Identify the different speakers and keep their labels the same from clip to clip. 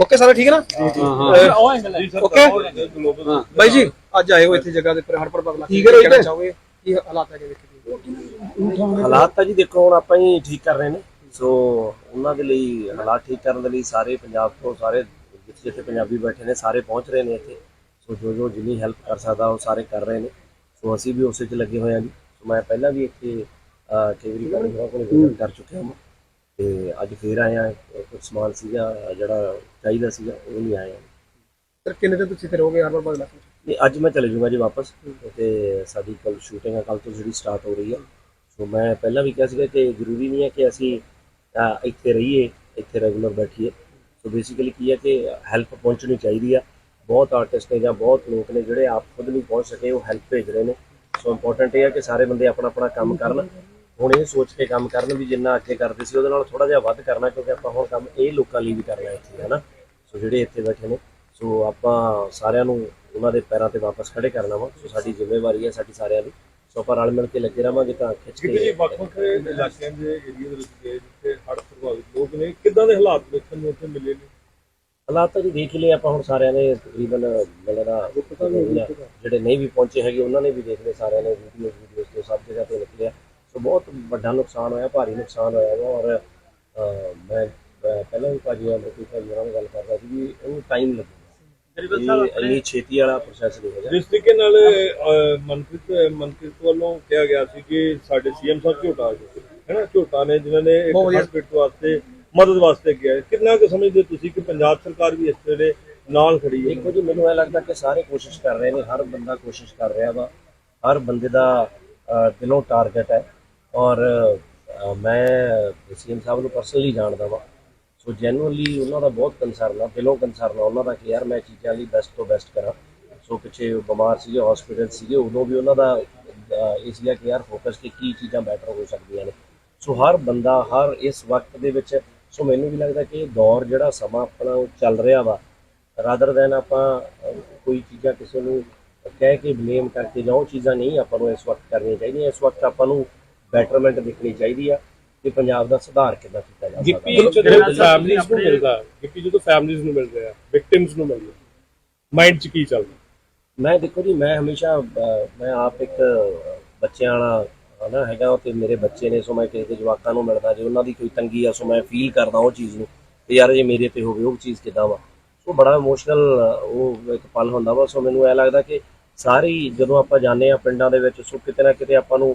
Speaker 1: Okay ਸਾਰੇ ਠੀਕ ਹੈ ਨਾ? ਓਕੇ? ਬਾਈ ਜੀ ਅੱਜ ਆਏ ਹੋ ਇੱਥੇ ਜਗ੍ਹਾ ਦੇ ਉੱਪਰ ਹੜਪੜ ਬਦਲਾ
Speaker 2: ਠੀਕ ਹੈ।
Speaker 1: ਕਹਿਣਾ ਚਾਹੋਗੇ? ਕੀ ਹਾਲਾਤ ਹੈਗੇ ਵੇਖੇ
Speaker 3: ਹਾਲਾਤ ਤਾਂ ਜੀ ਦੇਖੋ ਹੁਣ ਆਪਾਂ ਹੀ ਠੀਕ ਕਰ ਰਹੇ ਨੇ। ਸੋ ਉਹਨਾਂ ਦੇ ਲਈ ਹਾਲਾਤ ਠੀਕ ਕਰਨ ਦੇ ਲਈ ਸਾਰੇ ਪੰਜਾਬ ਤੋਂ ਸਾਰੇ ਜਿੱਥੇ ਜਿੱਥੇ ਪੰਜਾਬੀ ਬੈਠੇ ਨੇ ਸਾਰੇ ਪਹੁੰਚ ਰਹੇ ਨੇ ਇੱਥੇ। ਸੋ ਜੋ ਜੋ ਜਿੰਨੀ ਹੈਲਪ ਕਰ ਸਕਦਾ ਉਹ ਸਾਰੇ ਕਰ ਰਹੇ ਨੇ। ਸੋ ਅਸੀਂ ਵੀ ਉਸੇ 'ਚ ਲੱਗੇ ਹੋਏ ਹਾਂ ਜੀ। ਸੋ ਮੈਂ ਪਹਿਲਾਂ ਵੀ ਇੱਥੇ ਕਈ ਵਾਰੀ ਕੋਲ ਵਿਜ਼ਿਟ ਕਰ ਚੁੱਕਿਆ ਹਾਂ। ਤੇ ਅੱਜ ਫੇਰ ਆਏ ਹਾਂ ਕੁਝ ਸਮਾਨ ਸੀਗਾ ਜਿਹੜਾ ਚਾਹੀਦਾ ਸੀਗਾ ਉਹ ਨਹੀਂ ਆਇਆ
Speaker 1: ਸਰ ਕਿੰਨੇ ਦਿਨ ਤੁਸੀਂ ਫਿਰ ਹੋਗੇ ਹੜਪੜ ਬਦਲਾ
Speaker 3: ਨਹੀਂ ਅੱਜ ਮੈਂ ਚਲੇ ਜਾਊਂਗਾ ਜੀ ਵਾਪਸ ਤੇ ਸਾਡੀ ਕੱਲ ਸ਼ੂਟਿੰਗ ਆ ਕੱਲ ਤੋਂ ਜਿਹੜੀ ਸਟਾਰਟ ਹੋ ਰਹੀ ਹੈ ਸੋ ਮੈਂ ਪਹਿਲਾਂ ਵੀ ਕਿਹਾ ਸੀਗਾ ਕਿ ਜ਼ਰੂਰੀ ਨਹੀਂ ਹੈ ਕਿ ਅਸੀਂ ਇੱਥੇ ਰਹੀਏ ਇੱਥੇ ਰੈਗੂਲਰ ਬੈਠੀਏ। ਸੋ ਬੇਸਿਕਲੀ ਕੀ ਹੈ ਕਿ ਹੈਲਪ ਪਹੁੰਚਣੀ ਚਾਹੀਦੀ ਆ। ਬਹੁਤ ਆਰਟਿਸਟ ਨੇ ਜਾਂ ਬਹੁਤ ਲੋਕ ਨੇ ਜਿਹੜੇ ਆਪ ਖੁਦ ਨਹੀਂ ਪਹੁੰਚ ਸਕੇ ਉਹ ਹੈਲਪ ਭੇਜ ਰਹੇ ਨੇ। ਸੋ ਇੰਪੋਰਟੈਂਟ ਇਹ ਹੈ ਕਿ ਸਾਰੇ ਬੰਦੇ ਆਪਣਾ ਆਪਣਾ ਕੰਮ ਕਰਨ। ਹੁਣ ਇਹ ਸੋਚ ਕੇ ਕੰਮ ਕਰਨ ਵੀ ਜਿੰਨਾ ਅੱਗੇ ਕਰਦੇ ਸੀ ਉਹਦੇ ਨਾਲ ਥੋੜਾ ਜਿਹਾ ਵੱਧ ਕਰਨਾ ਕਿਉਂਕਿ ਆਪਾਂ ਹੁਣ ਕੰਮ ਇਹ ਲੋਕਾਂ ਲਈ ਵੀ ਕਰਨਾ ਇੱਥੇ ਹੈ ਨਾ ਸੋ ਜਿਹੜੇ ਇੱਥੇ ਬੈਠੇ ਨੇ ਸੋ ਆਪਾਂ ਸਾਰਿਆਂ ਨੂੰ ਉਹਨਾਂ ਦੇ ਪੈਰਾਂ ਤੇ ਵਾਪਸ ਖੜੇ ਕਰਨਾ ਵਾ। ਸੋ ਸਾਡੀ ਜ਼ਿੰਮੇਵਾਰੀ ਹੈ ਸਾਡੀ ਸਾਰਿਆਂ ਦੀ। ਸੋ ਆਪਾਂ ਰਲ ਮਿਲ ਕੇ ਲੱਗੇ ਰਵਾਂਗੇ ਤਾਂ ਖਿੱਚ ਕੇ
Speaker 2: ਵੱਖ-ਵੱਖ ਇਲਾਕਿਆਂ ਦੇ ਏਰੀਆ ਦੇ ਵਿੱਚ ਗਏ ਜਿੱਥੇ ਹੜ੍ਹ ਪ੍ਰਭਾਵਿਤ ਲੋਕ ਨੇ ਕਿੱਦਾਂ ਦੇ ਹਾਲਾਤ ਦੇਖਣ ਨੂੰ ਉੱਥੇ ਮਿਲੇ ਨੇ?
Speaker 3: ਹਾਲਾਤ ਤਾਂ ਜੀ ਦੇਖ ਲਏ ਆਪਾਂ ਹੁਣ ਸਾਰਿਆਂ ਨੇ ਤਕਰੀਬਨ ਮਿਲਣਾ ਜਿਹੜੇ ਨਹੀਂ ਵੀ ਪਹੁੰਚੇ ਹੈਗੇ ਉਹਨਾਂ ਨੇ ਵੀ ਦੇਖ ਲਏ ਸਾਰਿਆਂ ਨੇ ਵੀਡੀਓ ਵੀਡੀਓਸ ਤੋਂ ਸਭ ਜਗ੍ਹਾ ਤੇ ਨਿਕਲਿਆ। ਸੋ ਬਹੁਤ ਵੱਡਾ ਨੁਕਸਾਨ ਹੋਇਆ ਭਾਰੀ ਨੁਕਸਾਨ ਹੋਇਆ ਵਾ। ਔਰ ਅਹ, ਮੈਂ ਪਹਿਲਾਂ ਵੀ ਭਾਜੀ ਅਮਰਪ੍ਰੀਤ ਭਾਜੀ ਨਾਲ ਗੱਲ ਕਰਦਾ ਸੀ ਵੀ ਇਹਨੂੰ ਟਾਈਮ ਲੱਗੂਗਾ। ਇਹ ਇੰਨੀ ਛੇਤੀ ਵਾਲਾ ਪ੍ਰੋਸੈਸ ਨਹੀਂ ਹੈਗਾ।
Speaker 2: ਜਿਸ ਤਰੀਕੇ ਨਾਲ ਅਹ, ਮਨਪ੍ਰੀਤ ਮਨਪ੍ਰੀਤ ਵੱਲੋਂ ਕਿਹਾ ਗਿਆ ਸੀ ਕਿ ਸਾਡੇ ਸੀਐਮ ਸਾਹਿਬ ਝੋਟਾ ਆ ਗਏ ਹੈਨਾ ਝੋਟਾ ਨੇ ਜਿਨ੍ਹਾਂ ਨੇ ਇੱਕ
Speaker 1: ਬਹੁਤ ਵਧੀਆ।
Speaker 2: ਹਸਪੀਟਲ ਵਾਸਤੇ ਮਦਦ ਵਾਸਤੇ ਗਿਆ ਹੈ। ਕਿੰਨਾ ਕੁ ਸਮਝਦੇ ਤੁਸੀਂ ਕਿ ਪੰਜਾਬ ਸਰਕਾਰ ਵੀ ਇਸ ਵੇਲੇ ਨਾਲ ਖੜੀ ਹੈ?
Speaker 3: ਦੇਖੋ ਜੀ ਮੈਨੂੰ ਇਹ ਲੱਗਦਾ ਕਿ ਸਾਰੇ ਕੋਸ਼ਿਸ਼ ਕਰ ਰਹੇ ਨੇ ਹਰ ਬੰਦਾ ਕੋਸ਼ਿਸ਼ ਕਰ ਰਿਹਾ ਵਾ। ਹਰ ਬੰਦੇ ਦਾ ਅਹ, ਦਿਲੋਂ ਟਾਰਗੇਟ ਹੈ। ਔਰ ਅਹ, ਮੈਂ ਸੀਐਮ ਸਾਹਿਬ ਨੂੰ ਪਰਸਨਲੀ ਜਾਣਦਾ ਵਾਂ। ਸੋ ਜੈਨੂਅਲੀ ਉਹਨਾਂ ਦਾ ਬਹੁਤ ਕੰਸਰਨ ਆ ਦਿਲੋਂ ਕੰਸਰਨ ਆ ਉਹਨਾਂ ਦਾ ਕਿ ਯਾਰ ਮੈਂ ਚੀਜ਼ਾਂ ਲਈ ਬੈਸਟ ਤੋਂ ਬੈਸਟ ਕਰਾਂ। ਸੋ ਪਿੱਛੇ ਉਹ ਬਿਮਾਰ ਸੀਗੇ ਹਸਪੀਟਲ ਸੀਗੇ ਉਦੋਂ ਵੀ ਉਹਨਾਂ ਦਾ ਅਹ, ਇਹ ਸੀਗਾ ਕਿ ਯਾਰ ਫੋਕਸ ਕਿ ਕੀ ਚੀਜ਼ਾਂ ਬੈਟਰ ਹੋ ਸਕਦੀਆਂ ਨੇ। ਸੋ ਹਰ ਬੰਦਾ ਹਰ ਇਸ ਵਕਤ ਦੇ ਵਿੱਚ ਸੋ ਮੈਨੂੰ ਵੀ ਲੱਗਦਾ ਕਿ ਇਹ ਦੌਰ ਜਿਹੜਾ ਸਮਾਂ ਆਪਣਾ ਉਹ ਚੱਲ ਰਿਹਾ ਵਾ ਰਾਦਰ ਦੈਨ ਆਪਾਂ ਅਹ, ਕੋਈ ਚੀਜ਼ਾਂ ਕਿਸੇ ਨੂੰ ਕਹਿ ਕੇ ਬਲੇਮ ਕਰਕੇ ਜਾਂ ਉਹ ਚੀਜ਼ਾਂ ਨਹੀਂ ਆਪਾਂ ਨੂੰ ਇਸ ਵਕਤ ਕਰਨੀਆਂ ਚਾਹੀਦੀਆਂ ਇਸ ਵਕਤ ਆਪਾਂ ਨੂੰ ਬੈਟਰਮੈਂਟ ਦੇਖਣੀ ਚਾਹੀਦੀ ਆ ਕਿ ਪੰਜਾਬ ਦਾ ਸੁਧਾਰ ਕਿੱਦਾਂ ਕੀਤਾ ਜਾ
Speaker 2: ਗਿੱਪੀ
Speaker 3: ਸਕਦਾ
Speaker 2: ਜਦੋਂ ਨੂੰ ਮਿਲਦਾ ਗਿੱਪੀ ਜਦੋਂ ਫੈਮਲੀਜ਼ ਨੂੰ ਮਿਲ ਰਿਹਾ ਵਿਕਟਿਮਸ ਨੂੰ ਮਿਲ ਰਿਹਾ ਮਾਈਂਡ 'ਚ ਕੀ ਚੱਲਦਾ?
Speaker 3: ਮੈਂ ਦੇਖੋ ਜੀ ਮੈਂ ਹਮੇਸ਼ਾ ਅਹ, ਮੈਂ ਆਪ ਇੱਕ ਬੱਚਿਆਂ ਵਾਲਾ ਹਨਾ ਹੈਗਾ ਤੇ ਮੇਰੇ ਬੱਚੇ ਨੇ ਸੋ ਮੈਂ ਕਿਸੇ ਦੇ ਜਵਾਕਾਂ ਨੂੰ ਮਿਲਦਾ ਜੇ ਉਹਨਾਂ ਦੀ ਕੋਈ ਤੰਗੀ ਆ ਸੋ ਮੈਂ ਫੀਲ ਕਰਦਾ ਉਹ ਚੀਜ਼ ਨੂੰ ਤੇ ਯਾਰ ਜੇ ਮੇਰੇ ਤੇ ਹੋਵੇ ਉਹ ਚੀਜ਼ ਕਿਦਾਂ ਵਾ। ਸੋ ਬੜਾ ਇਮੋਸ਼ਨਲ ਉਹ ਇੱਕ ਪਲ ਹੁੰਦਾ ਵਾ ਸੋ ਮੈਨੂੰ ਇਹ ਲੱਗਦਾ ਕਿ ਸਾਰੇ ਹੀ ਜਦੋਂ ਆਪਾਂ ਜਾਂਦੇ ਆ ਪਿੰਡਾਂ ਦੇ ਵਿੱਚ ਸੋ ਕਿਤੇ ਨਾ ਕਿਤੇ ਆਪਾਂ ਨੂੰ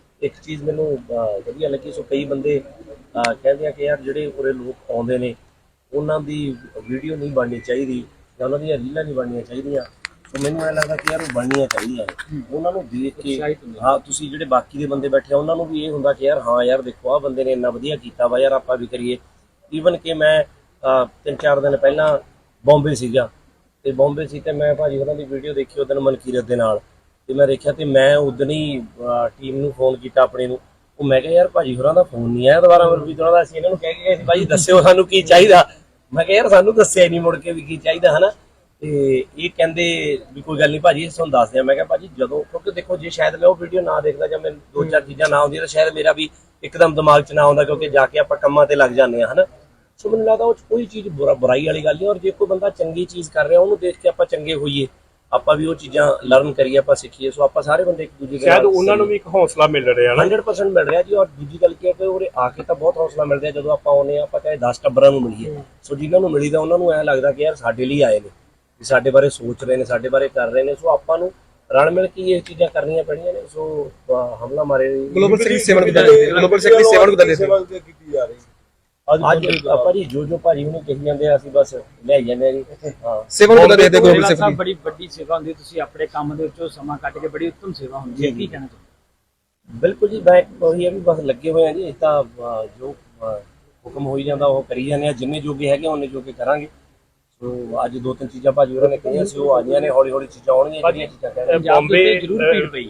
Speaker 3: ਇੱਕ ਚੀਜ਼ ਮੈਨੂੰ ਅਹ, ਵਧੀਆ ਲੱਗੀ ਸੋ ਕਈ ਬੰਦੇ ਅਹ, ਕਹਿੰਦੇ ਆ ਕਿ ਯਾਰ ਜਿਹੜੇ ਉਰੇ ਲੋਕ ਆਉਂਦੇ ਨੇ ਉਹਨਾਂ ਦੀ ਵੀਡੀਓ ਨਹੀਂ ਬਣਨੀ ਚਾਹੀਦੀ ਜਾਂ ਉਹਨਾਂ ਦੀਆਂ ਰੀਲਾਂ ਨਹੀਂ ਬਣਨੀਆਂ ਚਾਹੀਦੀਆਂ। ਸੋ ਮੈਨੂੰ ਇਹ ਲੱਗਦਾ ਕਿ ਯਾਰ ਉਹ ਬਣਨੀਆਂ ਚਾਹੀਦੀਆਂ ਨੇ। ਉਹਨਾਂ ਨੂੰ ਦੇਖ ਕੇ ਹਾਂ ਤੁਸੀਂ ਜਿਹੜੇ ਬਾਕੀ ਦੇ ਬੰਦੇ ਬੈਠੇ ਆ ਉਹਨਾਂ ਨੂੰ ਵੀ ਇਹ ਹੁੰਦਾ ਕਿ ਯਾਰ ਹਾਂ ਯਾਰ ਦੇਖੋ ਆ ਬੰਦੇ ਨੇ ਇੰਨਾ ਵਧੀਆ ਕੀਤਾ ਵਾ ਯਾਰ ਆਪਾਂ ਵੀ ਕਰੀਏ। ਈਵਨ ਕਿ ਮੈਂ ਅਹ, ਤਿੰਨ ਚਾਰ ਦਿਨ ਪਹਿਲਾਂ ਬੰਬੇ ਸੀਗਾ। ਤੇ ਬੰਬੇ ਸੀ ਤੇ ਮੈਂ ਭਾਜੀ ਉਹਨਾਂ ਦੀ ਵੀਡੀਓ ਦੇਖੀ ਉਹਦਨ ਮਨਕੀਰਤ ਦੇ ਨਾਲ। ਤੇ ਮੈਂ ਦੇਖਿਆ ਤੇ ਮੈਂ ਉਦਣ ਹੀ ਟੀਮ ਨੂੰ ਫੋਨ ਕੀਤਾ ਆਪਣੇ ਨੂੰ। ਉਹ ਮੈਂ ਕਿਹਾ, ਯਾਰ ਭਾਜੀ, ਹੋਰਾਂ ਦਾ ਫੋਨ ਨਹੀਂ ਆਇਆ ਦੁਬਾਰਾ ਮਰਵੀਤ ਹੋਰਾਂ ਦਾ। ਅਸੀਂ ਇਹਨਾਂ ਨੂੰ ਕਹਿ ਕੇ ਗਏ ਸੀ, ਭਾਜੀ, ਦੱਸਿਓ ਸਾਨੂੰ ਕੀ ਚਾਹੀਦਾ? ਮੈਂ ਕਿਹਾ, ਯਾਰ, ਸਾਨੂੰ ਦੱਸਿਆ ਹੀ ਨਹੀਂ ਮੁੜ ਕੇ ਵੀ ਕੀ ਚਾਹੀਦਾ, ਹਨਾ? ਤੇ ਇਹ ਕਹਿੰਦੇ ਵੀ ਕੋਈ ਗੱਲ ਨਹੀਂ ਭਾਜੀ, ਅਸੀਂ ਤੁਹਾਨੂੰ ਦੱਸਦੇ ਆ ਮੈਂ ਕਿਹਾ, ਭਾਜੀ, ਜਦੋਂ ਕਿਉਂਕਿ ਦੇਖੋ, ਜੇ ਸ਼ਾਇਦ ਮੈਂ ਉਹ ਵੀਡੀਓ ਨਾ ਦੇਖਦਾ ਜਾਂ ਮੈਨੂੰ ਦੋ ਚਾਰ ਚੀਜ਼ਾਂ ਨਾ ਆਉਂਦੀਆਂ, ਤਾਂ ਸ਼ਾਇਦ ਮੇਰਾ ਵੀ ਇੱਕਦਮ ਦਿਮਾਗ 'ਚ ਨਾ ਆਉਂਦਾ ਕਿਉਂਕਿ ਜਾ ਕੇ ਆਪਾਂ ਕੰਮਾਂ ਤੇ ਲੱਗ ਜਾਂਦੇ ਆ ਹਨਾ? ਸੋ ਮੈਨੂੰ ਲੱਗਦਾ ਉਹ ਕੋਈ ਚੀਜ਼ ਬੁਰਾ ਬੁਰਾਈ ਵਾਲੀ ਗੱਲ ਨਹੀਂ, ਔਰ ਜੇ ਕੋਈ ਬੰਦਾ ਚੰਗੀ ਚੀਜ਼ ਕਰ ਰਿਹਾ, ਉਹਨੂੰ ਦੇਖ ਕੇ ਆਪਾਂ ਚੰਗੇ ਹੋਈਏ। ਆਪਾਂ ਵੀ ਉਹ ਚੀਜ਼ਾਂ ਲਰਨ ਕਰੀਏ ਆਪਾਂ ਸਿੱਖੀਏ ਸੋ ਆਪਾਂ ਸਾਰੇ ਬੰਦੇ ਇੱਕ ਦੂਜੇ ਦੇ
Speaker 2: ਸ਼ਾਇਦ
Speaker 3: ਨਾਲ
Speaker 2: ਉਹਨਾਂ ਨੂੰ ਵੀ ਇੱਕ ਹੌਸਲਾ ਮਿਲ ਰਿਹਾ ਨਾ।
Speaker 3: 100% ਮਿਲ ਰਿਹਾ ਜੀ ਔਰ ਦੂਜੀ ਗੱਲ ਕੀ ਹੈ ਕਿ ਉਰੇ ਆ ਕੇ ਤਾਂ ਬਹੁਤ ਹੌਸਲਾ ਮਿਲ ਰਿਹਾ ਜਦੋਂ ਆਪਾਂ ਆਉਨੇ ਆ ਆਪਾਂ ਚਾਹੇ 10 ਟੱਬਰਾਂ ਨੂੰ ਮਿਲੀਏ। ਸੋ ਜਿਨ੍ਹਾਂ ਨੂੰ ਮਿਲੀਦਾ ਉਹਨਾਂ ਨੂੰ ਐ ਲੱਗਦਾ ਕਿ ਯਾਰ ਸਾਡੇ ਲਈ ਆਏ ਨੇ ਵੀ ਸਾਡੇ ਬਾਰੇ ਸੋਚ ਰਹੇ ਨੇ ਸਾਡੇ ਬਾਰੇ ਕਰ ਰਹੇ ਨੇ। ਸੋ ਆਪਾਂ ਨੂੰ ਰਲ ਮਿਲ ਕੇ ਹੀ ਇਹ ਚੀਜ਼ਾਂ ਕਰਨੀਆਂ ਪੈਣੀਆਂ ਨੇ। ਸੋ ਹਮਲਾ ਮਾਰੇ
Speaker 1: ਗਲੋਬਲ ਸਿਟੀ ਸੇਵਨ ਕਿਦਾਂ ਗਲੋਬਲ ਸਿਟੀ ਸੇਵਨ ਕਿਦਾਂ
Speaker 2: ਕੀਤੀ ਜਾ ਰਹੀ ਹੈ।
Speaker 3: ਅੱਜ ਆਪਾਂ ਜੀ ਜੋ ਜੋ ਭਾਜੀ ਉਹਨੂੰ ਕਹੀ ਜਾਂਦੇ ਆ ਅਸੀਂ ਬਸ ਲੈ ਜਾਂਦੇ ਆ ਜੀ। ਹਾਂ।
Speaker 1: ਸੇਵਨ ਕਿਦਾਂ ਦੇ ਗਲੋਬਲ
Speaker 4: ਸੇਵਾ
Speaker 1: ਸਿਟੀ
Speaker 4: ਸਾਹਿਬ ਬੜੀ ਵੱਡੀ ਸੇਵਾ ਹੁੰਦੀ ਹੈ ਤੁਸੀਂ ਆਪਣੇ ਕੰਮ ਦੇ ਵਿੱਚੋਂ ਸਮਾਂ ਕੱਢ ਕੇ ਬੜੀ ਉੱਤਮ ਸੇਵਾ ਹੁੰਦੀ ਹੈ ਕੀ ਕਹਿਣਾ ਚਾਹੁੰਦੇ
Speaker 3: ਬਿਲਕੁਲ ਜੀ ਮੈਂ ਉਹੀ ਹੈ ਵੀ ਬਸ ਲੱਗੇ ਹੋਏ ਆ ਜੀ ਇਹ ਤਾਂ ਅਹ, ਜੋ ਅਹ, ਹੁਕਮ ਹੋਈ ਜਾਂਦਾ ਉਹ ਕਰੀ ਜਾਂਦੇ ਆ ਜਿੰਨੇ ਜੋਗੇ ਹੈਗੇ ਉਹਨੇ ਜੋਗੇ ਕਰਾਂਗੇ। ਸੋ ਅੱਜ ਦੋ ਤਿੰਨ ਚੀਜ਼ਾਂ ਭਾਜੀ ਹੋਰਾਂ ਨੇ ਕਹੀਆਂ ਸੀ ਉਹ ਆਈਆਂ ਨੇ ਹੌਲੀ ਹੌਲੀ ਚੀਜ਼ਾਂ ਆਉਣਗੀਆਂ ਜਿਹੜੀਆਂ ਚੀਜ਼ਾਂ ਕਹਿ ਰਹੇ
Speaker 4: ਪੰਜਾਬ ਦੇ
Speaker 5: ਬੰਬੇ,
Speaker 4: ਉੱਤੇ ਜ਼ਰੂਰ ਭੀੜ ਪਈ